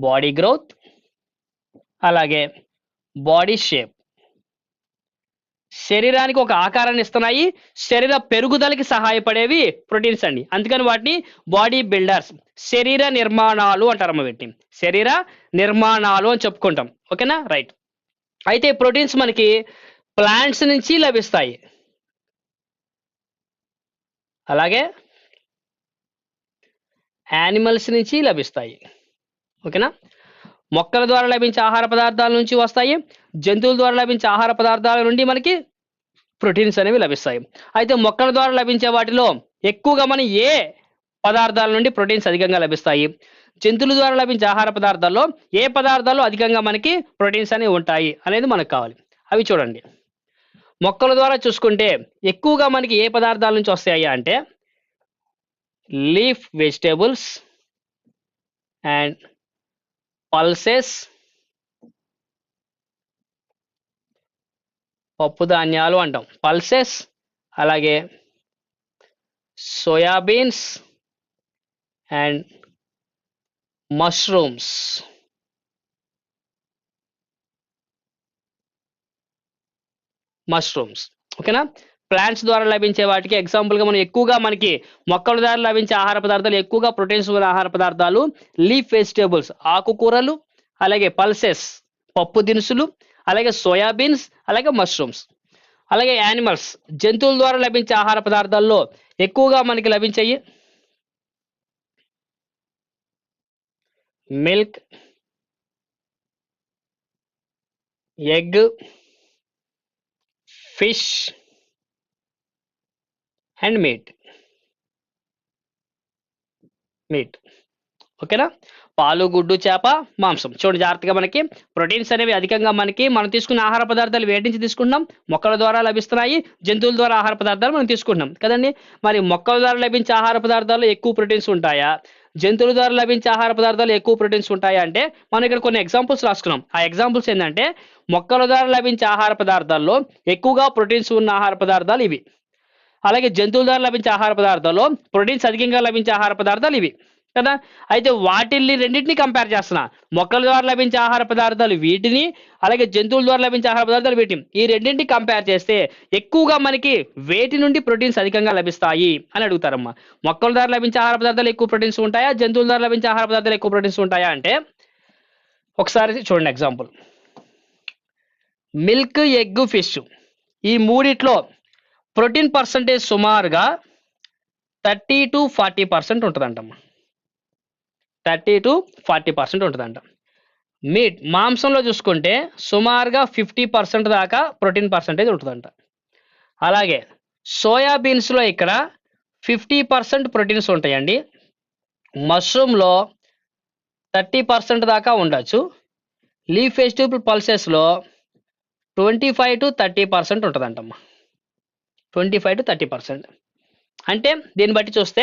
Body growth అలాగే body shape. శరీరానికి ఒక ఆకారాన్ని ఇస్తున్నాయి. శరీర పెరుగుదలకి సహాయపడేవి ప్రోటీన్స్ అండి. అందుకని వాటిని బాడీ బిల్డర్స్ శరీర నిర్మాణాలు అంటారమ్మ వీటిని. శరీర నిర్మాణాలు అని చెప్పుకుంటాం. ఓకేనా? రైట్. అయితే ప్రోటీన్స్ మనకి ప్లాంట్స్ నుంచి లభిస్తాయి. అలాగే యానిమల్స్ నుంచి లభిస్తాయి. ఓకేనా? మొక్కల ద్వారా లభించే ఆహార పదార్థాల నుంచి వస్తాయి. జంతువుల ద్వారా లభించే ఆహార పదార్థాల నుండి మనకి ప్రోటీన్స్ అనేవి లభిస్తాయి. అయితే మొక్కల ద్వారా లభించే వాటిలో ఎక్కువగా మన ఏ పదార్థాల నుండి ప్రోటీన్స్ అధికంగా లభిస్తాయి? జంతువుల ద్వారా లభించే ఆహార పదార్థాల్లో ఏ పదార్థాలు అధికంగా మనకి ప్రోటీన్స్ అనేవి ఉంటాయి అనేది మనకు కావాలి. అవి చూడండి. మొక్కల ద్వారా చూసుకుంటే ఎక్కువగా మనకి ఏ పదార్థాల నుంచి వస్తాయి అంటే లీఫ్ వెజిటేబుల్స్ అండ్ పల్సెస్ పప్పు ధాన్యాలు అంటాం. పల్సెస్ అలాగే సోయాబీన్స్ అండ్ మష్రూమ్స్. మష్రూమ్స్. ఓకేనా? ప్లాంట్స్ ద్వారా లభించే వాటికి ఎగ్జాంపుల్గా మనం ఎక్కువగా మనకి మొక్కల ద్వారా లభించే ఆహార పదార్థాలు ఎక్కువగా ప్రోటీన్స్ ఉన్న ఆహార పదార్థాలు లీఫ్ వెజిటేబుల్స్ ఆకుకూరలు అలాగే పల్సెస్ పప్పు దినుసులు అలాగే సోయాబీన్స్ అలాగే మష్రూమ్స్ అలాగే యానిమల్స్ జంతువుల ద్వారా లభించే ఆహార పదార్థాల్లో ఎక్కువగా మనకి లభించాయి milk egg fish and meat meat ఓకేనా పాలు గుడ్డు చేప మాంసం. చూడండి జాగ్రత్తగా మనకి. ప్రోటీన్స్ అనేవి అధికంగా మనకి. మనం తీసుకున్న ఆహార పదార్థాలు వేటి నుంచి తీసుకుంటున్నాం? మొక్కల ద్వారా లభిస్తున్నాయి. జంతువుల ద్వారా ఆహార పదార్థాలు మనం తీసుకుంటున్నాం. కదండి? మరి మొక్కల ద్వారా లభించే ఆహార పదార్థాల్లో ఎక్కువ ప్రోటీన్స్ ఉంటాయా? జంతువుల ద్వారా లభించే ఆహార పదార్థాలు ఎక్కువ ప్రోటీన్స్ ఉంటాయా అంటే మనం ఇక్కడ కొన్ని ఎగ్జాంపుల్స్ రాసుకున్నాం. ఆ ఎగ్జాంపుల్స్ ఏంటంటే మొక్కల ద్వారా లభించే ఆహార పదార్థాల్లో ఎక్కువగా ప్రోటీన్స్ ఉన్న ఆహార పదార్థాలు ఇవి. అలాగే జంతువుల ద్వారా లభించే ఆహార పదార్థాల్లో ప్రోటీన్స్ అధికంగా లభించే ఆహార పదార్థాలు ఇవి కదా? అయితే వాటిల్ని రెండింటిని కంపేర్ చేస్తున్నా. మొక్కల ద్వారా లభించే ఆహార పదార్థాలు వీటిని అలాగే జంతువుల ద్వారా లభించే ఆహార పదార్థాలు వీటిని. ఈ రెండింటిని కంపేర్ చేస్తే ఎక్కువగా మనకి వేటి నుండి ప్రోటీన్స్ అధికంగా లభిస్తాయి అని అడుగుతారమ్మా. మొక్కల ద్వారా లభించే ఆహార పదార్థాలు ఎక్కువ ప్రోటీన్స్ ఉంటాయా? జంతువుల ద్వారా లభించే ఆహార పదార్థాలు ఎక్కువ ప్రోటీన్స్ ఉంటాయా అంటే ఒకసారి చూడండి ఎగ్జాంపుల్ మిల్క్ ఎగ్ ఫిష్ ఈ మూడిట్లో ప్రోటీన్ పర్సంటేజ్ సుమారుగా థర్టీ టు ఫార్టీ పర్సెంట్ ఉంటుందంటమ్మా. థర్టీ టు ఫార్టీ పర్సెంట్ ఉంటుందంట. మీట్ మాంసంలో చూసుకుంటే సుమారుగా ఫిఫ్టీ పర్సెంట్ దాకా ప్రోటీన్ పర్సంటేజ్ ఉంటుందంట. అలాగే సోయాబీన్స్లో ఇక్కడ ఫిఫ్టీ పర్సెంట్ ప్రోటీన్స్ ఉంటాయండి. మష్రూమ్లో థర్టీ పర్సెంట్ దాకా ఉండొచ్చు. Leaf vegetable పల్సెస్లో twenty five to thirty percent ఉంటుందంటమ్మా. Twenty five to thirty percent అంటే దీన్ని బట్టి చూస్తే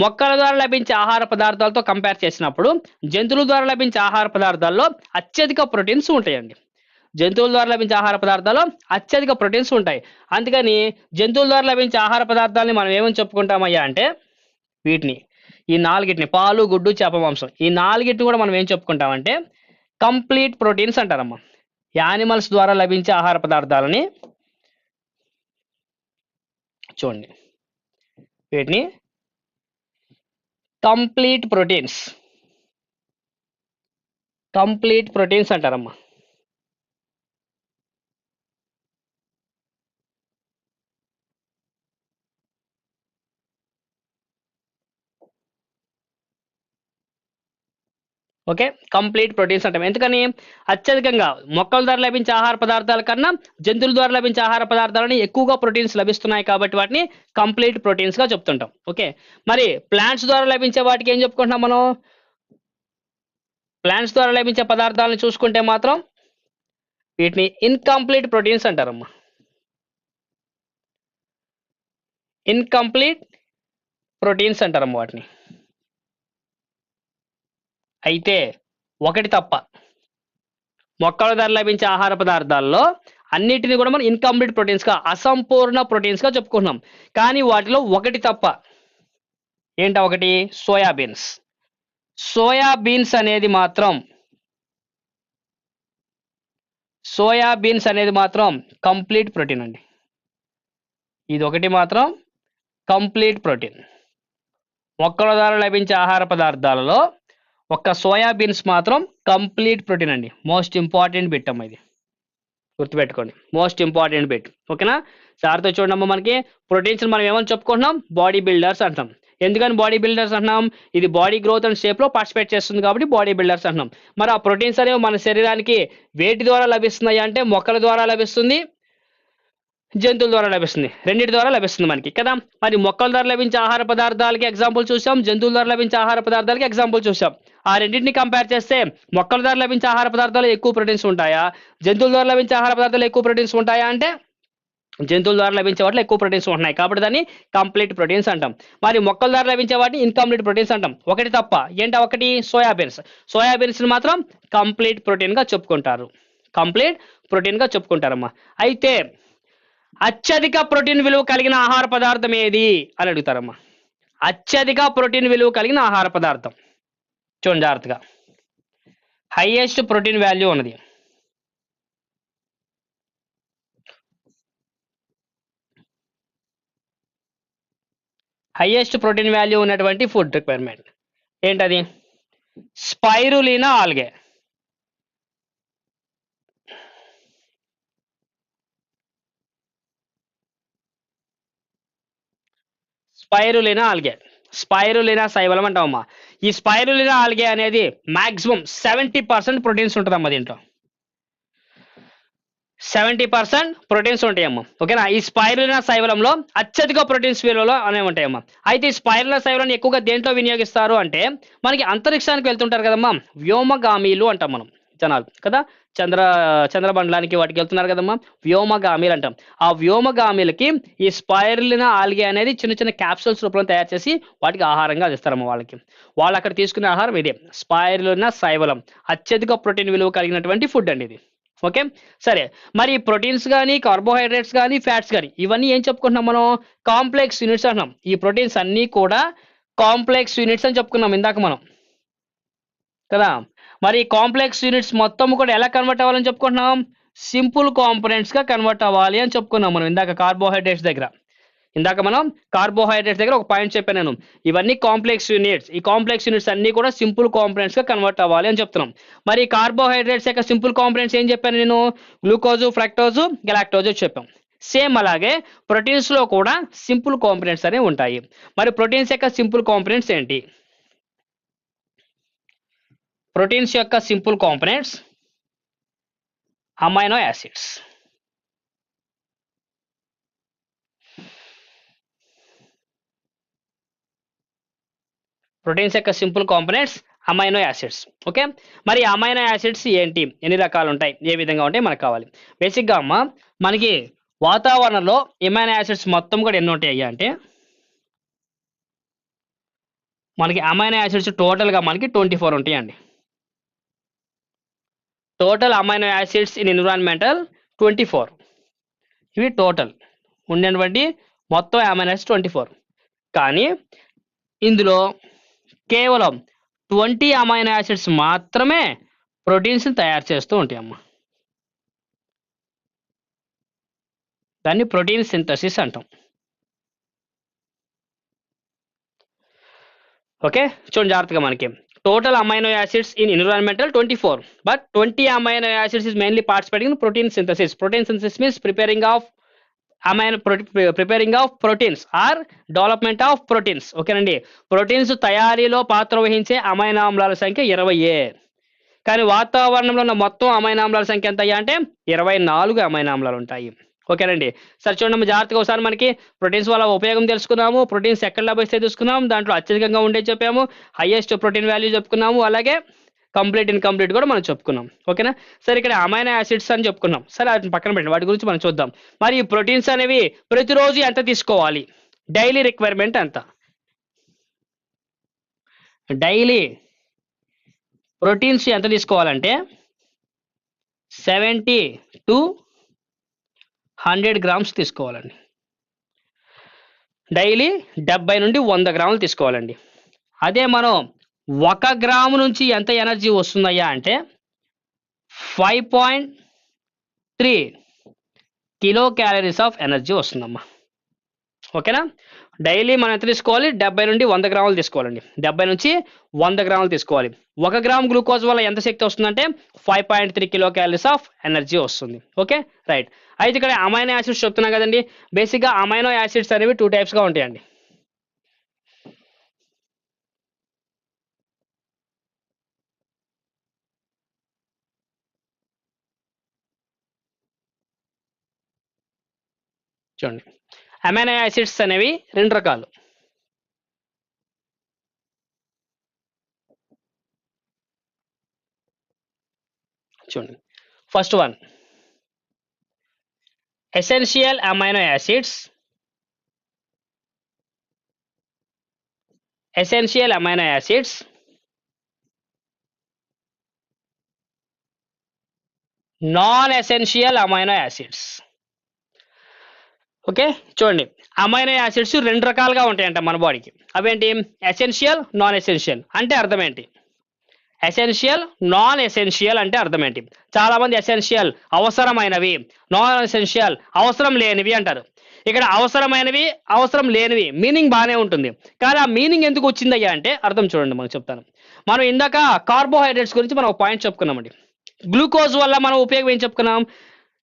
మొక్కల ద్వారా లభించే ఆహార పదార్థాలతో కంపేర్ చేసినప్పుడు జంతువుల ద్వారా లభించే ఆహార పదార్థాల్లో అత్యధిక ప్రోటీన్స్ ఉంటాయండి. జంతువుల ద్వారా లభించే ఆహార పదార్థాల్లో అత్యధిక ప్రోటీన్స్ ఉంటాయి. అందుకని జంతువుల ద్వారా లభించే ఆహార పదార్థాలని మనం ఏమని చెప్పుకుంటామయ్యా అంటే వీటిని ఈ నాలుగిటిని పాలు గుడ్డు చేప మాంసం ఈ నాలుగిటిని కూడా మనం ఏం చెప్పుకుంటామంటే కంప్లీట్ ప్రోటీన్స్ అంటారమ్మా. యానిమల్స్ ద్వారా లభించే ఆహార పదార్థాలని చూడండి. వీటిని కంప్లీట్ ప్రోటీన్స్. కంప్లీట్ ప్రోటీన్స్ అంటారమ్మా. ఓకే? కంప్లీట్ ప్రోటీన్స్ అంటాం ఎందుకని? అత్యధికంగా మొక్కల ద్వారా లభించే ఆహార పదార్థాల కన్నా జంతువుల ద్వారా లభించే ఆహార పదార్థాలని ఎక్కువగా ప్రోటీన్స్ లభిస్తున్నాయి కాబట్టి వాటిని కంప్లీట్ ప్రోటీన్స్గా చెప్తుంటాం. ఓకే? మరి ప్లాంట్స్ ద్వారా లభించే వాటికి ఏం చెప్పుకుంటున్నాం మనం? ప్లాంట్స్ ద్వారా లభించే పదార్థాలను చూసుకుంటే మాత్రం వీటిని ఇన్కంప్లీట్ ప్రోటీన్స్ అంటారమ్మా. ఇన్కంప్లీట్ ప్రోటీన్స్ అంటారమ్మా వాటిని. అయితే ఒకటి తప్ప మొక్కల ద్వారా లభించే ఆహార పదార్థాల్లో అన్నిటిని కూడా మనం ఇన్కంప్లీట్ ప్రోటీన్స్గా అసంపూర్ణ ప్రోటీన్స్గా చెప్పుకుంటున్నాం. కానీ వాటిలో ఒకటి తప్ప ఏంట ఒకటి? సోయాబీన్స్ సోయాబీన్స్ అనేది మాత్రం సోయాబీన్స్ అనేది మాత్రం కంప్లీట్ ప్రోటీన్ అండి. ఇది ఒకటి మాత్రం కంప్లీట్ ప్రోటీన్ మొక్కల ద్వారా లభించే ఆహార పదార్థాలలో ఒక్క సోయా బీన్స్ మాత్రం కంప్లీట్ ప్రోటీన్ అండి. మోస్ట్ ఇంపార్టెంట్ బిట్ అమ్మ ఇది. గుర్తుపెట్టుకోండి. Most important bit. ఓకేనా? సార్తో చూడమ్మా మనకి. ప్రోటీన్స్ మనం ఏమని చెప్పుకుంటున్నాం? బాడీ బిల్డర్స్ అంటాం ఎందుకని బాడీ బిల్డర్స్ అంటున్నాం? ఇది బాడీ గ్రోత్ అండ్ షేప్లో పార్టిసిపేట్ చేస్తుంది కాబట్టి బాడీ బిల్డర్స్ అంటున్నాం. మరి ఆ ప్రోటీన్స్ అనేవి మన శరీరానికి వేటి ద్వారా లభిస్తున్నాయి అంటే మొక్కల ద్వారా లభిస్తుంది. జంతువుల ద్వారా లభిస్తుంది. రెండింటి ద్వారా లభిస్తుంది మనకి. కదా? మరి మొక్కల ద్వారా లభించే ఆహార పదార్థాలకి ఎగ్జాంపుల్ చూసాం. జంతువుల ద్వారా లభించే ఆహార పదార్థాలకి ఎగ్జాంపుల్ చూసాం. ఆ రెండింటిని కంపేర్ చేస్తే మొక్కల ద్వారా లభించే ఆహార పదార్థాలు ఎక్కువ ప్రోటీన్స్ ఉంటాయా? జంతువుల ద్వారా లభించే ఆహార పదార్థాలు ఎక్కువ ప్రోటీన్స్ ఉంటాయా అంటే జంతువుల ద్వారా లభించే వాటిలో ఎక్కువ ప్రోటీన్స్ ఉంటున్నాయి. కాబట్టి దాన్ని కంప్లీట్ ప్రోటీన్స్ అంటాం. మరి మొక్కల ద్వారా లభించే వాటిని ఇన్కంప్లీట్ ప్రోటీన్స్ అంటాం. ఒకటి తప్ప ఏంటి ఒకటి? సోయాబీన్స్ సోయాబీన్స్ మాత్రం కంప్లీట్ ప్రోటీన్గా చెప్పుకుంటారు. కంప్లీట్ ప్రోటీన్గా చెప్పుకుంటారమ్మా. అయితే అత్యధిక ప్రోటీన్ విలువ కలిగిన ఆహార పదార్థం ఏది? అని అడుగుతారమ్మా. అత్యధిక ప్రోటీన్ విలువ కలిగిన ఆహార పదార్థం. చూడండి జాగ్రత్తగా. హైయెస్ట్ ప్రోటీన్ వాల్యూ ఉన్నది. హైయెస్ట్ ప్రోటీన్ వాల్యూ ఉన్నటువంటి ఫుడ్ రిక్వైర్మెంట్ ఏంటది? Spirulina algae spirulina algae spirulina శైవలం అంటామమ్మా ఈ స్పైరులినా ఆల్గే అనేది మాక్సిమం సెవెంటీ పర్సెంట్ ప్రోటీన్స్ ఉంటుందమ్మా దీంట్లో. సెవెంటీ పర్సెంట్ ప్రోటీన్స్ ఉంటాయమ్మా. ఓకేనా? ఈ స్పైరులినా శైవలంలో అత్యధిక ప్రోటీన్స్ విలువలో అనేవి ఉంటాయమ్మా. అయితే ఈ స్పైరులినా శైవలం ఎక్కువగా దేంట్లో వినియోగిస్తారు అంటే మనకి అంతరిక్షానికి వెళ్తుంటారు కదమ్మా. వ్యోమగామీలు అంటాం మనం. జనాలు. కదా? చంద్ర చంద్రబండలానికి వాటికి వెళ్తున్నారు కదమ్మా? వ్యోమగామీలు అంటాం ఆ వ్యోమగామీలకి ఈ స్పైర్లిన ఆల్గే అనేది చిన్న చిన్న క్యాప్సూల్స్ రూపంలో తయారు చేసి వాటికి ఆహారంగా ఇస్తారమ్మా వాళ్ళకి. వాళ్ళు అక్కడ తీసుకునే ఆహారం ఇదే. స్పైర్లిన శైవలం అత్యధిక ప్రోటీన్ విలువ కలిగినటువంటి ఫుడ్ అండి ఇది. ఓకే? సరే. మరి ప్రోటీన్స్ కానీ కార్బోహైడ్రేట్స్ కానీ ఫ్యాట్స్ కానీ ఇవన్నీ ఏం చెప్పుకుంటున్నాం మనం? కాంప్లెక్స్ యూనిట్స్ అంటున్నాం. ఈ ప్రోటీన్స్ అన్నీ కూడా కాంప్లెక్స్ యూనిట్స్ అని చెప్పుకున్నాం ఇందాక మనం. కదా? మరి కాంప్లెక్స్ యూనిట్స్ మొత్తం కూడా ఎలా కన్వర్ట్ అవ్వాలని చెప్పుకుంటున్నాం? సింపుల్ కాంపోనెంట్స్గా కన్వర్ట్ అవ్వాలి అని చెప్పుకున్నాం మనం. ఇందాక కార్బోహైడ్రేట్స్ దగ్గర. ఇందాక మనం కార్బోహైడ్రేట్స్ దగ్గర ఒక పాయింట్ చెప్పాను నేను. ఇవన్నీ కాంప్లెక్స్ యూనిట్స్ ఈ కాంప్లెక్స్ యూనిట్స్ అన్ని కూడా సింపుల్ కాంపోనెంట్స్గా కన్వర్ట్ అవ్వాలి అని చెప్తున్నాం. మరి కార్బోహైడ్రేట్స్ యొక్క సింపుల్ కాంపోనెంట్స్ ఏం చెప్పాను నేను? గ్లూకోజు ఫ్రక్టోజు గెలాక్టోజు చెప్పాం. సేమ్ అలాగే ప్రోటీన్స్లో కూడా సింపుల్ కాంపోనెంట్స్ అనేవి ఉంటాయి. మరి ప్రోటీన్స్ యొక్క సింపుల్ కాంపోనెంట్స్ ఏంటి? ప్రోటీన్స్ యొక్క simple components amino acids. Proteins యొక్క simple components amino acids. Okay? మరి అమైనో యాసిడ్స్ ఏంటి? ఎన్ని రకాలు ఉంటాయి ఏ విధంగా ఉంటాయి మనకు కావాలి. బేసిక్గా అమ్మ మనకి వాతావరణంలో ఎమైనో యాసిడ్స్ మొత్తం కూడా ఎన్ని ఉంటాయి అంటే? మనకి అమైనో యాసిడ్స్ టోటల్గా మనకి ట్వంటీ ఫోర్ ఉంటాయండి. Total amino acids in environmental twenty four ఇవి టోటల్ ఉండేటువంటి మొత్తం అమైనో యాసిడ్స్ ట్వంటీ ఫోర్ కానీ ఇందులో కేవలం ట్వంటీ అమైనో యాసిడ్స్ మాత్రమే ప్రోటీన్స్ని తయారు చేస్తూ ఉంటాయి అమ్మ దాన్ని ప్రోటీన్ సింథసిస్ అంటాం. ఓకే? చూడండి జాగ్రత్తగా మనకి. Total amino acids in environmental twenty four but twenty amino acids is mainly participating in protein synthesis protein synthesis means preparing of amino preparing of proteins or development of proteins ఓకేనండి proteins తయారీలో పాత్ర వహించే amino ఆమ్లాల సంఖ్య ఇరవై ఏ. కానీ వాతావరణంలో ఉన్న మొత్తం అమైనో సంఖ్య ఎంత అయ్యా అంటే? ఇరవై నాలుగు అమైనమ్లాలు ఉంటాయి. ఓకేనండి. సరే చూడండి మనం జాగ్రత్తగా ఒకసారి మనకి ప్రోటీన్స్ వల్ల ఉపయోగం తెలుసుకున్నాము. ప్రోటీన్స్ ఎక్కడ లభిస్తే చూసుకున్నాము దాంట్లో అత్యధికంగా ఉండే చెప్పాము. హైయెస్ట్ ప్రోటీన్ వాల్యూ చెప్పుకున్నాము. అలాగే కంప్లీట్ ఇన్కంప్లీట్ కూడా మనం చెప్పుకున్నాం. ఓకేనా? సరే ఇక్కడ అమైనో యాసిడ్స్ అని చెప్పుకున్నాం. సరే వాటిని పక్కన పెట్టండి. వాటి గురించి మనం చూద్దాం. మరి ఈ ప్రోటీన్స్ అనేవి ప్రతిరోజు ఎంత తీసుకోవాలి? డైలీ రిక్వైర్మెంట్ ఎంత? డైలీ ప్రోటీన్స్ ఎంత తీసుకోవాలంటే సెవెంటీ టు హండ్రెడ్ గ్రామ్స్ తీసుకోవాలండి. డైలీ డెబ్బై నుండి వంద గ్రాములు తీసుకోవాలండి. అదే మనం ఒక గ్రాము నుంచి ఎంత ఎనర్జీ వస్తుందయ్యా అంటే five point three kilo calories of energy వస్తుందమ్మా. ఓకేనా? డైలీ మనం ఎంత తీసుకోవాలి? డెబ్బై నుండి వంద గ్రాములు తీసుకోవాలండి. డెబ్బై నుంచి వంద గ్రాములు తీసుకోవాలి. ఒక గ్రామ్ గ్లూకోజ్ వల్ల ఎంత శక్తి వస్తుందంటే five point three kilo calories of energy వస్తుంది. ఓకే? రైట్. అయితే ఇక్కడ అమైనో యాసిడ్స్ చెప్తున్నాం కదండి. బేసిక్గా అమైనో యాసిడ్స్ అనేవి టూ టైప్స్గా ఉంటాయండి. చూడండి. అమైనో యాసిడ్స్ అనేవి రెండు రకాలు. చూడండి. First one. Essential amino acids. Essential amino acids. Non essential amino acids. Okay? చూడండి. అమైనో యాసిడ్స్ రెండు రకాలుగా ఉంటాయంట మన బాడీకి. అవేంటి? ఎసెన్షియల్ నాన్ ఎసెన్షియల్ అంటే అర్థం ఏంటి? ఎసెన్షియల్ నాన్ ఎసెన్షియల్ అంటే అర్థం ఏంటి? ఎసెన్షియల్ అవసరమైనవి నాన్ ఎసెన్షియల్ అవసరం లేనివి అంటారు. ఇక్కడ అవసరమైనవి అవసరం లేనివి మీనింగ్ బాగానే ఉంటుంది. కానీ ఆ మీనింగ్ ఎందుకు వచ్చిందయ్యా అంటే అర్థం చూడండి మనకు చెప్తాను. మనం ఇందాక కార్బోహైడ్రేట్స్ గురించి మనం ఒక పాయింట్ చెప్పుకున్నామండి. గ్లూకోజ్ వల్ల మనం ఉపయోగం ఏం చెప్పుకున్నాం?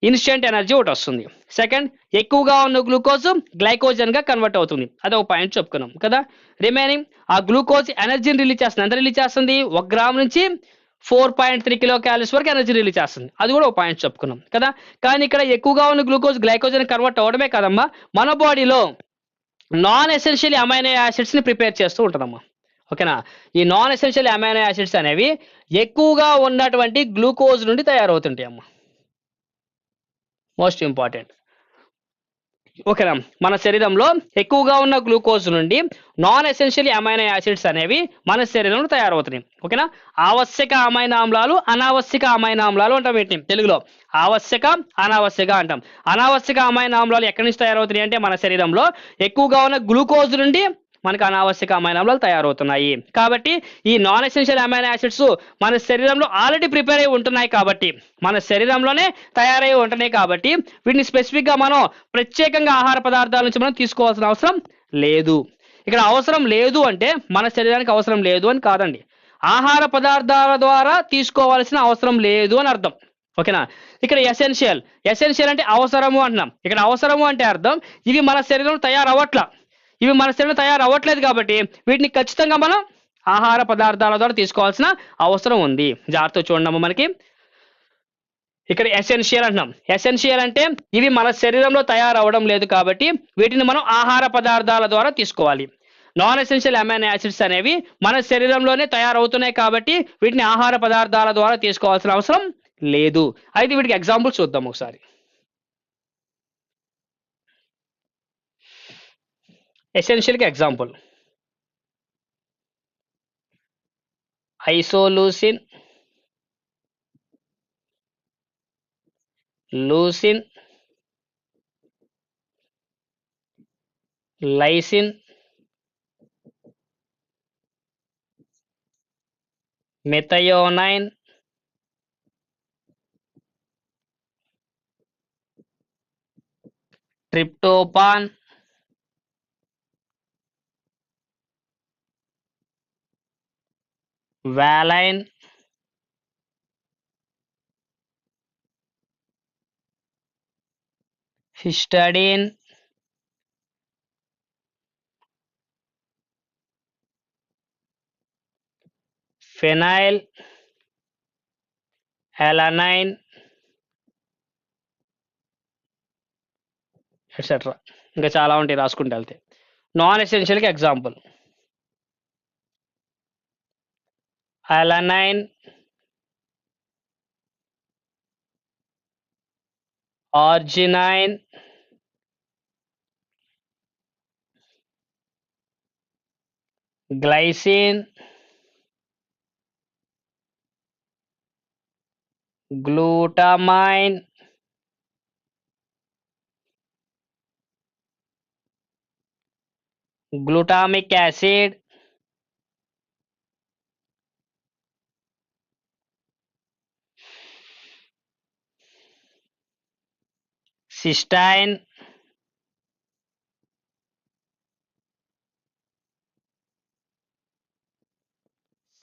ఇన్స్టెంట్ ఎనర్జీ ఒకటి వస్తుంది. సెకండ్ ఎక్కువగా ఉన్న గ్లూకోజ్ గ్లైకోజన్గా కన్వర్ట్ అవుతుంది. అది ఒక పాయింట్ చెప్పుకున్నాం కదా? రిమైనింగ్ ఆ గ్లూకోజ్ ఎనర్జీని రిలీజ్ చేస్తుంది. ఎంత రిలీజ్ చేస్తుంది? ఒక గ్రామ్ నుంచి four point three kilo calories వరకు ఎనర్జీ రిలీజ్ చేస్తుంది. అది కూడా ఒక పాయింట్ చెప్పుకున్నాం కదా? కానీ ఇక్కడ ఎక్కువగా ఉన్న గ్లూకోజ్ గ్లైకోజన్ కన్వర్ట్ అవడమే కదమ్మా. మన బాడీలో నాన్ ఎసెన్షియల్ అమైనో యాసిడ్స్ని ప్రిపేర్ చేస్తూ ఉంటుందమ్మా. ఓకేనా? ఈ నాన్ ఎసెన్షియల్ అమైనో యాసిడ్స్ అనేవి ఎక్కువగా ఉన్నటువంటి గ్లూకోజ్ నుండి తయారవుతుంటాయి అమ్మా మోస్ట్ ఇంపార్టెంట్ ఓకేనా మన శరీరంలో ఎక్కువగా ఉన్న గ్లూకోజ్ నుండి నాన్ ఎసెన్షియల్ అమైనో యాసిడ్స్ అనేవి మన శరీరంలో తయారవుతున్నాయి. ఓకేనా? ఆవశ్యక అమైన ఆమ్లాలు అనావశ్యక అమైన ఆమ్లాలు అంటాం వీటిని తెలుగులో. ఆవశ్యక అనావశ్యక అంటాం. అనావశ్యక అమైన ఆమ్లాలు ఎక్కడి నుంచి తయారవుతున్నాయి అంటే మన శరీరంలో ఎక్కువగా ఉన్న గ్లూకోజ్ నుండి మనకు అనావశ్యక అమైనో ఆమ్లాలు తయారవుతున్నాయి. కాబట్టి ఈ నాన్ ఎసెన్షియల్ అమైనో యాసిడ్స్ మన శరీరంలో ఆల్రెడీ ప్రిపేర్ అయి ఉంటున్నాయి కాబట్టి మన శరీరంలోనే తయారై ఉంటున్నాయి కాబట్టి వీటిని స్పెసిఫిక్గా మనం ప్రత్యేకంగా ఆహార పదార్థాల నుంచి మనం తీసుకోవాల్సిన అవసరం లేదు. ఇక్కడ అవసరం లేదు అంటే మన శరీరానికి అవసరం లేదు అని కాదండి. ఆహార పదార్థాల ద్వారా తీసుకోవాల్సిన అవసరం లేదు అని అర్థం. ఓకేనా? ఇక్కడ ఎసెన్షియల్ ఎసెన్షియల్ అంటే అవసరము అంటున్నాం. ఇక్కడ అవసరము అంటే అర్థం ఇవి మన శరీరం తయారవ్వట్ల. ఇవి మన శరీరం తయారు అవ్వట్లేదు కాబట్టి వీటిని ఖచ్చితంగా మనం ఆహార పదార్థాల ద్వారా తీసుకోవాల్సిన అవసరం ఉంది. జాగ్రత్త చూడండి మనకి. ఇక్కడ ఎసెన్షియల్ అంటున్నాం. ఎసెన్షియల్ అంటే ఇవి మన శరీరంలో తయారవడం లేదు కాబట్టి వీటిని మనం ఆహార పదార్థాల ద్వారా తీసుకోవాలి. నాన్ ఎసెన్షియల్ అమైనో యాసిడ్స్ అనేవి మన శరీరంలోనే తయారవుతున్నాయి కాబట్టి వీటిని ఆహార పదార్థాల ద్వారా తీసుకోవాల్సిన అవసరం లేదు. అయితే వీటికి ఎగ్జాంపుల్ చూద్దాం ఒకసారి. ఎసెన్షియల్కి example isoleucine leucine lysine methionine tryptophan valine histidine phenylalanine etcetera. ఇంకా చాలా ఉంటాయి రాసుకుంటూ వెళ్తే. Non ఎసెన్షియల్కి example alanine arginine glycine glutamine glutamic acid cystine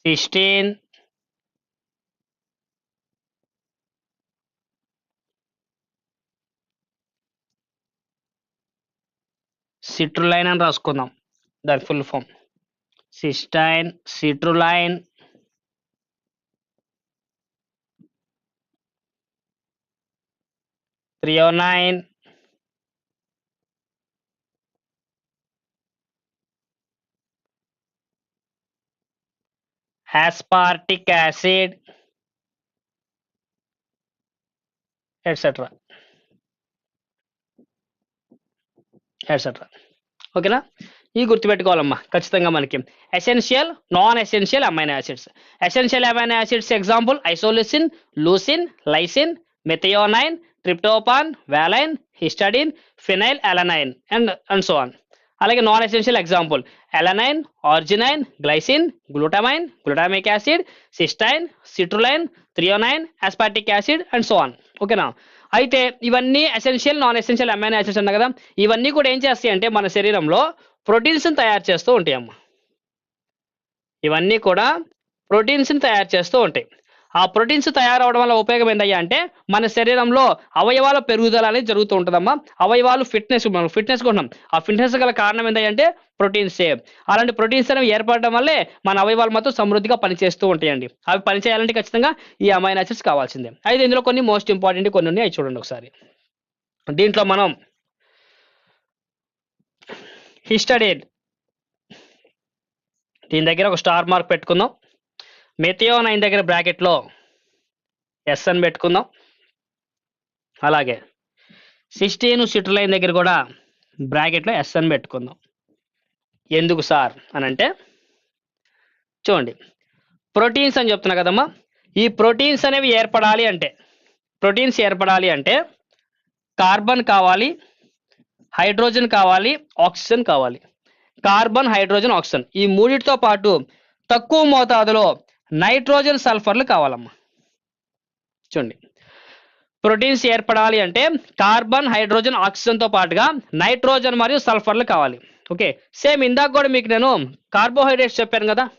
cysteine citrulline అని రాసుకుందాం. దాని full form. Cystine citrulline threonine aspartic acid etc etcetera ఓకేనా ఈ గుర్తుపెట్టుకోవాలమ్మా ఖచ్చితంగా మనకి. Essential non essential amino acids essential amino acids example isoleucine leucine lysine methionine tryptophan valine histidine phenylalanine and and so on అలాగే non essential example alanine arginine glycine glutamine glutamic acid cystine citrulline threonine aspartic acid and so on ఓకేనా అయితే ఇవన్నీ essential non essential amino acids అన్న కదా? ఇవన్నీ కూడా ఏం చేస్తాయి అంటే మన శరీరంలో ప్రోటీన్స్ని తయారు చేస్తూ ఉంటాయి అమ్మ. ఇవన్నీ కూడా ప్రోటీన్స్ని తయారు చేస్తూ ఉంటాయి. ఆ ప్రోటీన్స్ తయారవడం వల్ల ఉపయోగం ఏంటయ్యా అంటే మన శరీరంలో అవయవాల పెరుగుదల అనేది జరుగుతూ ఉంటుందమ్మా. అవయవాలు ఫిట్నెస్ మనం ఫిట్నెస్ కొంటున్నాం ఆ ఫిట్నెస్ గల కారణం ఏంటంటే ప్రోటీన్సే అలాంటి ప్రోటీన్స్ అనేవి ఏర్పడడం వల్లే మన అవయవాలు మాత్రం సమృద్ధిగా పనిచేస్తూ ఉంటాయండి. అవి పనిచేయాలంటే ఖచ్చితంగా ఈ అమైన్ యాసిడ్స్ కావాల్సిందే. అయితే ఇందులో కొన్ని మోస్ట్ ఇంపార్టెంట్ కొన్ని ఉన్నాయి. అవి చూడండి ఒకసారి. దీంట్లో మనం హిస్టడేన్ దీని దగ్గర ఒక స్టార్ మార్క్ పెట్టుకుందాం. మెథియో నైన్ దగ్గర బ్రాకెట్లో ఎస్ అని పెట్టుకుందాం. అలాగే సిక్స్టీన్ సిట్రులైన్ దగ్గర కూడా బ్రాకెట్లో ఎస్ అని పెట్టుకుందాం. ఎందుకు సార్ అని అంటే చూడండి. ప్రోటీన్స్ అని చెప్తున్నా కదమ్మా. ఈ ప్రోటీన్స్ అనేవి ఏర్పడాలి అంటే ప్రోటీన్స్ ఏర్పడాలి అంటే కార్బన్ కావాలి హైడ్రోజన్ కావాలి ఆక్సిజన్ కావాలి. Carbon hydrogen oxygen. ఈ మూడిటితో పాటు తక్కువ మోతాదులో నైట్రోజన్ సల్ఫర్లు కావాలమ్మా. చూడండి. ప్రోటీన్స్ ఏర్పడాలి అంటే కార్బన్ హైడ్రోజన్ ఆక్సిజన్తో పాటుగా నైట్రోజన్ మరియు సల్ఫర్లు కావాలి. ఓకే. సేమ్ ఇందాక కూడా మీకు నేను కార్బోహైడ్రేట్స్ చెప్పాను కదా.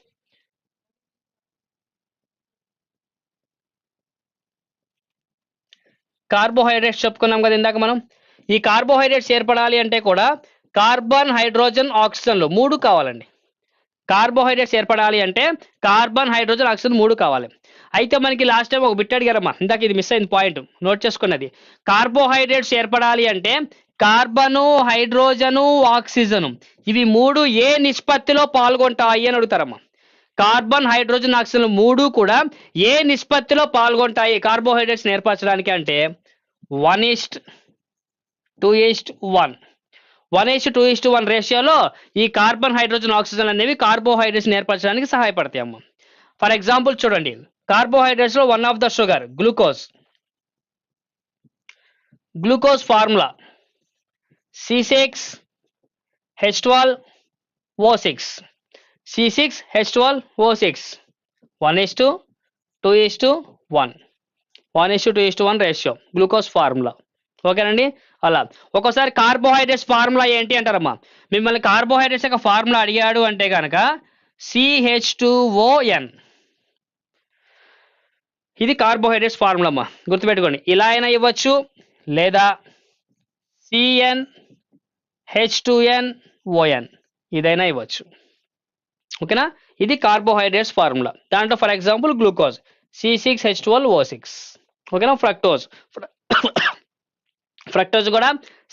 కార్బోహైడ్రేట్స్ చెప్పుకున్నాం కదా ఇందాక మనం. ఈ కార్బోహైడ్రేట్స్ ఏర్పడాలి అంటే కూడా కార్బన్ హైడ్రోజన్ ఆక్సిజన్లు మూడు కావాలండి. కార్బోహైడ్రేట్స్ ఏర్పడాలి అంటే కార్బన్ హైడ్రోజన్ ఆక్సిజన్ మూడు కావాలి. అయితే మనకి లాస్ట్ టైం ఒక బిట్ అడిగారమ్మా. ఇందాక ఇది మిస్ అయింది పాయింట్. నోట్ చేసుకున్నది. కార్బోహైడ్రేట్స్ ఏర్పడాలి అంటే కార్బను హైడ్రోజను ఆక్సిజను. ఇవి మూడు ఏ నిష్పత్తిలో పాల్గొంటాయి అని అడుగుతారమ్మా. కార్బన్ హైడ్రోజన్ ఆక్సిజన్ మూడు కూడా ఏ నిష్పత్తిలో పాల్గొంటాయి కార్బోహైడ్రేట్స్ ఏర్పరచడానికి అంటే one is to two is to one. One is to two is to one రేషియోలో ఈ కార్బన్ హైడ్రోజన్ ఆక్సిజన్ అనేవి కార్బోహైడ్రేట్స్ ఏర్పరచడానికి సహాయపడతాయి అమ్మ. ఫర్ ఎగ్జాంపుల్ చూడండి. కార్బోహైడ్రేట్స్లో one of the sugar glucose glucose formula C six H twelve O six C six H twelve O six one is to two is to one one is to two is to one ratio glucose formula ఓకేనండి అలా. ఒక్కోసారి carbohydrates formula ఏంటి అంటారమ్మా? మిమ్మల్ని carbohydrates యొక్క formula అడిగాడు అంటే కనుక CH two ఓఎన్ ఇది కార్బోహైడ్రేట్స్ ఫార్ములా అమ్మా. గుర్తుపెట్టుకోండి. ఇలా అయినా ఇవ్వచ్చు లేదా సిఎన్ హెచ్ టూఎన్ ఓఎన్ ఇదైనా ఇవ్వచ్చు. ఓకేనా? ఇది కార్బోహైడ్రేట్స్ ఫార్ములా దాంట్లో for example glucose C six H twelve O six ఓకేనా? ఫ్రక్టోజ్ ఫ్రక్టోజ్ కూడా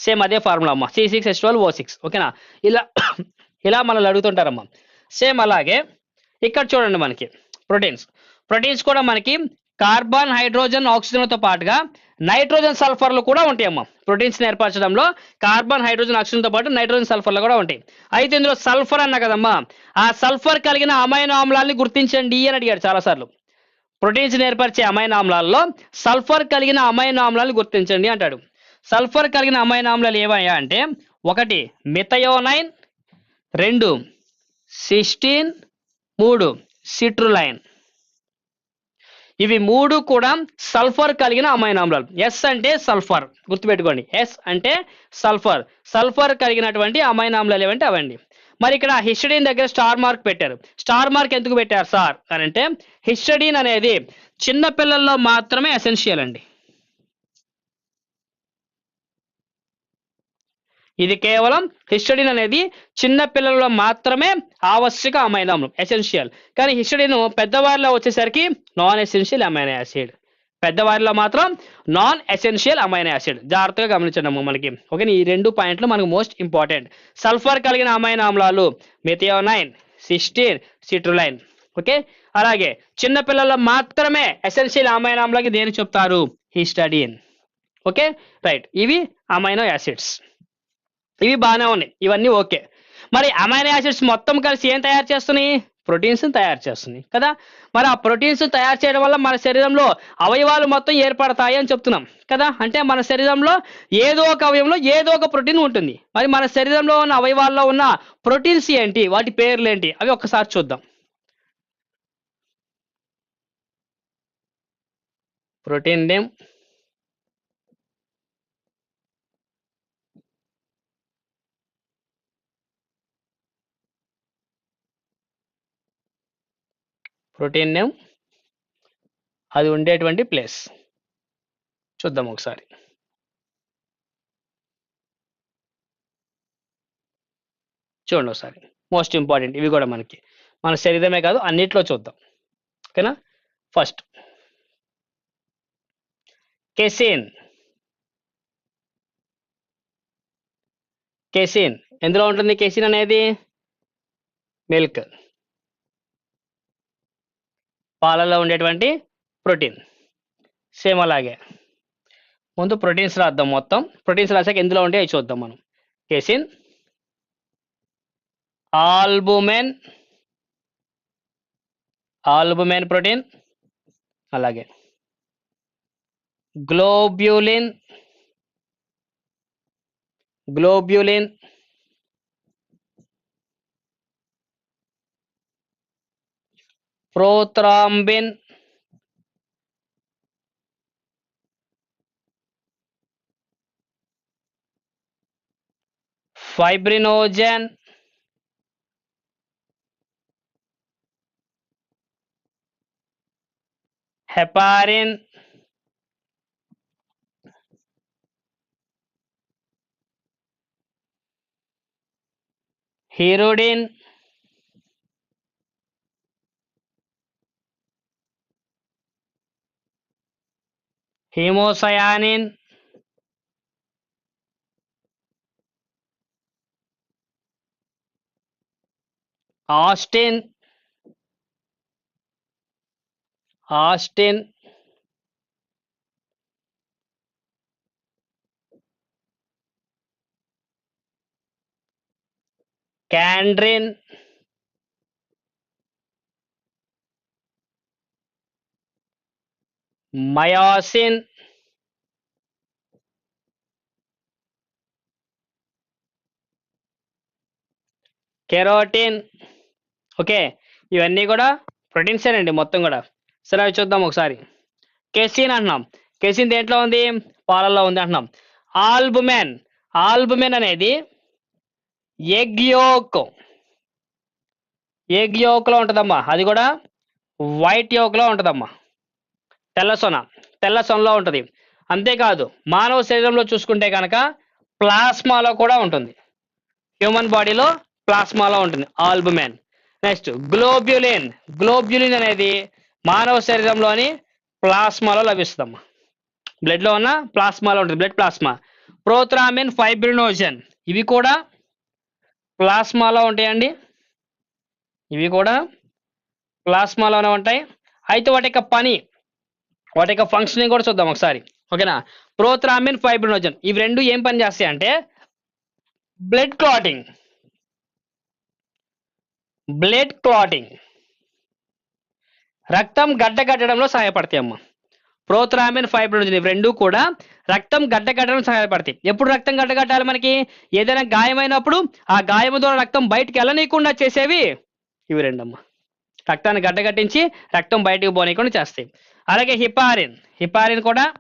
సేమ్ అదే ఫార్ములా అమ్మ. C six H twelve O six ఓకేనా? ఇలా ఇలా మనల్ని అడుగుతుంటారమ్మా. సేమ్ అలాగే ఇక్కడ చూడండి మనకి ప్రోటీన్స్. ప్రోటీన్స్ కూడా మనకి కార్బన్ హైడ్రోజన్ ఆక్సిజన్తో పాటుగా నైట్రోజన్ సల్ఫర్లు కూడా ఉంటాయి అమ్మ ప్రోటీన్స్ ఏర్పరచడంలో కార్బన్ హైడ్రోజన్ ఆక్సిజన్తో పాటు నైట్రోజన్ సల్ఫర్లు కూడా ఉంటాయి. అయితే ఇందులో సల్ఫర్ అన్న కదమ్మా? ఆ సల్ఫర్ కలిగిన అమైనో ఆమ్లాల్ని గుర్తించండి అని అడిగాడు చాలాసార్లు. ప్రోటీన్స్ ఏర్పరిచే అమైనో ఆమ్లాల్లో సల్ఫర్ కలిగిన అమైనో ఆమ్లాలను గుర్తించండి అంటాడు. సల్ఫర్ కలిగిన అమైనో ఆమ్లాలు ఏమయ్యా అంటే ఒకటి మిథయోనైన్ రెండు సిస్టీన్ మూడు సిట్రులైన్. ఇవి మూడు కూడా సల్ఫర్ కలిగిన అమైనో ఆమ్లాలు. ఎస్ అంటే సల్ఫర్ గుర్తుపెట్టుకోండి. ఎస్ అంటే సల్ఫర్. సల్ఫర్ కలిగినటువంటి అమైనో ఆమ్లాలు ఏవంటే అవండి. మరి ఇక్కడ హిస్టడీన్ దగ్గర స్టార్ మార్క్ పెట్టారు. స్టార్ మార్క్ ఎందుకు పెట్టారు సార్? అని అంటే హిస్టడీన్ అనేది చిన్న పిల్లల్లో మాత్రమే ఎసెన్షియల్ అండి. ఇది కేవలం హిస్టడిన్ అనేది చిన్న పిల్లల్లో మాత్రమే ఆవశ్యక అమైనో ఆమ్లం ఎసెన్షియల్ కానీ హిస్టడిన్ పెద్దవారిలో వచ్చేసరికి నాన్ ఎసెన్షియల్ అమైనో యాసిడ్ పెద్దవారిలో మాత్రం నాన్ ఎసెన్షియల్ అమైనో యాసిడ్ జాగ్రత్తగా గమనించండి మనకి ఓకే ఈ రెండు పాయింట్లు మనకు మోస్ట్ ఇంపార్టెంట్ సల్ఫర్ కలిగిన అమైనో ఆమ్లాలు మిథియోనైన్ సిస్టీన్ సిట్రులైన్ ఓకే అలాగే చిన్న పిల్లల్లో మాత్రమే ఎసెన్షియల్ అమైనో ఆమ్లకి దేని చెప్తారు? హిస్టడిన్ ఓకే రైట్ ఇవి అమైనో యాసిడ్స్ ఇవి బాగానే ఉన్నాయి. ఇవన్నీ ఓకే. మరి అమైనో యాసిడ్స్ మొత్తం కలిసి ఏం తయారు చేస్తున్నాయి? ప్రోటీన్స్ తయారు చేస్తుంది కదా? మరి ఆ ప్రోటీన్స్ తయారు చేయడం వల్ల మన శరీరంలో అవయవాలు మొత్తం ఏర్పడతాయి అని చెప్తున్నాం కదా? అంటే మన శరీరంలో ఏదో ఒక అవయవంలో ఏదో ఒక ప్రోటీన్ ఉంటుంది. మరి మన శరీరంలో ఉన్న అవయవాల్లో ఉన్న ప్రోటీన్స్ ఏంటి? వాటి పేర్లు ఏంటి? అవి ఒక్కసారి చూద్దాం. ప్రోటీన్ నేమ్ ప్రోటీన్ నేమ్ అది ఉండేటువంటి ప్లేస్. చూద్దాం ఒకసారి. చూడండి ఒకసారి. మోస్ట్ ఇంపార్టెంట్ ఇవి కూడా మనకి. మన శరీరమే కాదు అన్నిట్లో చూద్దాం. ఓకేనా? ఫస్ట్. కెసిన్. కెసిన్. ఎందులో ఉంటుంది కెసిన్ అనేది? మిల్క్. పాలలో ఉండేటువంటి ప్రోటీన్. సేమ్ అలాగే. ముందు ప్రోటీన్స్ రాద్దాం మొత్తం. ప్రోటీన్స్ రాసాక ఎందులో ఉంటాయి అవి చూద్దాం మనం. కేసిన్ ఆల్బుమెన్ ఆల్బుమెన్ ప్రోటీన్ అలాగే. Globulin globulin prothrombin fibrinogen heparin hirudin haemocyanin ossein ossein chondrin myosin keratin okay ఇవన్నీ కూడా ప్రోటీన్స్ అండి మొత్తం కూడా. సరే అవి చూద్దాం ఒకసారి. కెసిన్ అంటున్నాం. కెసిన్ దేంట్లో ఉంది? పాలల్లో ఉంది అంటున్నాం. ఆల్బుమెన్ ఆల్బుమెన్ అనేది ఎగ్ యోక్ ఎగ్ యోక్లో ఉంటుందమ్మా. అది కూడా వైట్ యోక్లో ఉంటుందమ్మా. తెల్లసొన తెల్లసొనలో ఉంటుంది. అంతేకాదు మానవ శరీరంలో చూసుకుంటే కనుక ప్లాస్మాలో కూడా ఉంటుంది. హ్యూమన్ బాడీలో ప్లాస్మాలో ఉంటుంది. ఆల్బుమెన్. Next globulin. గ్లోబ్యులిన్ అనేది మానవ శరీరంలోని ప్లాస్మాలో లభిస్తాం బ్లడ్లో ఉన్న ప్లాస్మాలో ఉంటుంది. Blood plasma. Prothrombin fibrinogen. ఇవి కూడా ప్లాస్మాలో ఉంటాయండి. ఇవి కూడా ప్లాస్మాలోనే ఉంటాయి. అయితే వాటి యొక్క పని వాటి యొక్క ఫంక్షనింగ్ కూడా చూద్దాం ఒకసారి. ఓకేనా? ప్రోత్రామిన్ ఫైబ్రినోజన్ ఇవి రెండు ఏం పని చేస్తాయి అంటే బ్లడ్ క్లాటింగ్ బ్లడ్ క్లాటింగ్ రక్తం గడ్డ కట్టడంలో సహాయపడతాయి అమ్మ. ప్రోత్రామిన్ ఫైబ్రినోజన్ ఇవి రెండు కూడా రక్తం గడ్డ కట్టడం సహాయపడతాయి. ఎప్పుడు రక్తం గడ్డగట్టాలి మనకి? ఏదైనా గాయమైనప్పుడు ఆ గాయం ద్వారా రక్తం బయటికి వెళ్ళనీయకుండా చేసేవి ఇవి రెండమ్మ. రక్తాన్ని గడ్డగట్టించి రక్తం బయటకు పోనీయకుండా చేస్తాయి. అలాగే హిపారిన్. హిపారిన్ కూడా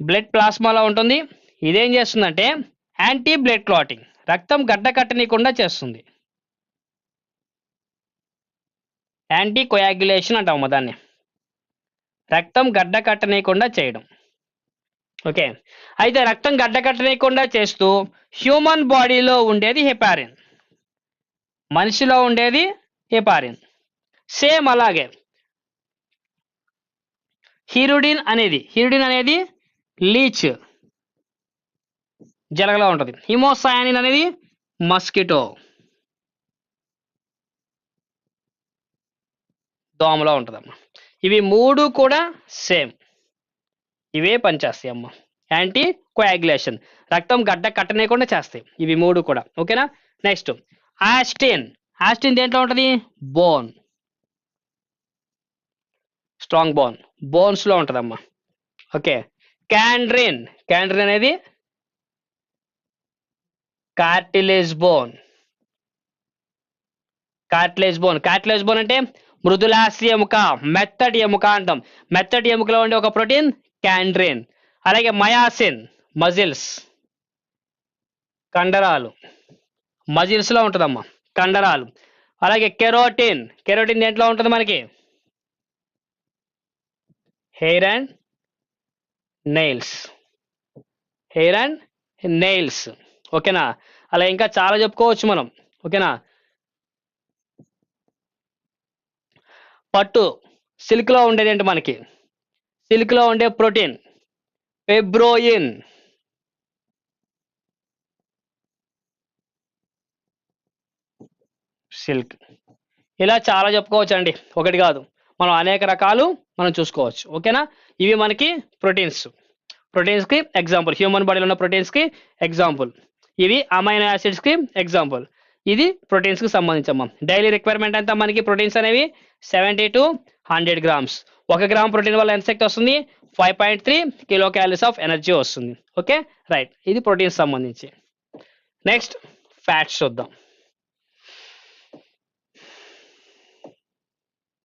బ్లడ్ ప్లాస్మాలో ఉంటుంది. ఇదేం చేస్తుందంటే యాంటీ బ్లడ్ క్లాటింగ్ రక్తం గడ్డ కట్టనీయకుండా చేస్తుంది. యాంటీ కొయాగ్యులేషన్ అంటాము దాన్ని. రక్తం గడ్డ కట్టనీయకుండా చేయడం. ఓకే. అయితే రక్తం గడ్డ కట్టనీయకుండా చేస్తూ హ్యూమన్ బాడీలో ఉండేది హెపారిన్. మనిషిలో ఉండేది హెపారిన్. సేమ్ అలాగే హీరోడిన్ అనేది హీరోడిన్ అనేది లీచ్. జలగలా ఉంటుంది. హిమోసయానిన్ అనేది మస్కిటో. దోమలో ఉంటుందమ్మా. ఇవి మూడు కూడా సేమ్. ఇవే పనిచేస్తాయి అమ్మ. యాంటీ కోయాగ్యులేషన్ రక్తం గడ్డ కట్టనేయకుండా చేస్తాయి. ఇవి మూడు కూడా. ఓకేనా? నెక్స్ట్. ఆస్టిన్. ఆస్టిన్ దేంట్లో ఉంటుంది? బోన్. Strong bone. బోన్స్లో ఉంటుందమ్మా. ఓకే. క్యాండ్రిన్. క్యాండ్రిన్ అనేది cartilage bone. Cartilage bone. Cartilage bone అంటే మృదులాసి ఎముక మెత్తటి ఎముక అంటాం. మెత్తటి ఎముకలో ఉండే ఒక ప్రోటీన్ క్యాండ్రిన్. అలాగే మయాసిన్ మజిల్స్ కండరాలు. మజిల్స్లో ఉంటుందమ్మా. కండరాలు. అలాగే కెరోటిన్. కెరోటిన్ దేంట్లో ఉంటుంది మనకి? Hair and nails hair and nails ఓకేనా అలా ఇంకా చాలా చెప్పుకోవచ్చు మనం. ఓకేనా పట్టు. సిల్క్లో ఉండేది ఏంటి మనకి? సిల్క్లో ఉండే ప్రోటీన్. ఫెబ్రోయిన్. సిల్క్. ఇలా చాలా చెప్పుకోవచ్చు అండి ఒకటి కాదు. మనం అనేక రకాలు మనం చూసుకోవచ్చు. ఓకేనా? ఇవి మనకి ప్రోటీన్స్. ప్రోటీన్స్కి ఎగ్జాంపుల్. హ్యూమన్ బాడీలో ఉన్న ప్రోటీన్స్కి ఎగ్జాంపుల్. ఇవి అమైనో యాసిడ్స్కి ఎగ్జాంపుల్. ఇది ప్రోటీన్స్కి సంబంధించమ్మా డైలీ రిక్వైర్మెంట్ అంతా మనకి ప్రోటీన్స్ అనేవి? Seventy to hundred grams. ఒక గ్రామ్ ప్రోటీన్ వల్ల ఎంత శక్తి వస్తుంది? Five point three kilo calories of energy వస్తుంది. ఓకే? రైట్. ఇది ప్రోటీన్స్ సంబంధించి. నెక్స్ట్ ఫ్యాట్స్ చూద్దాం.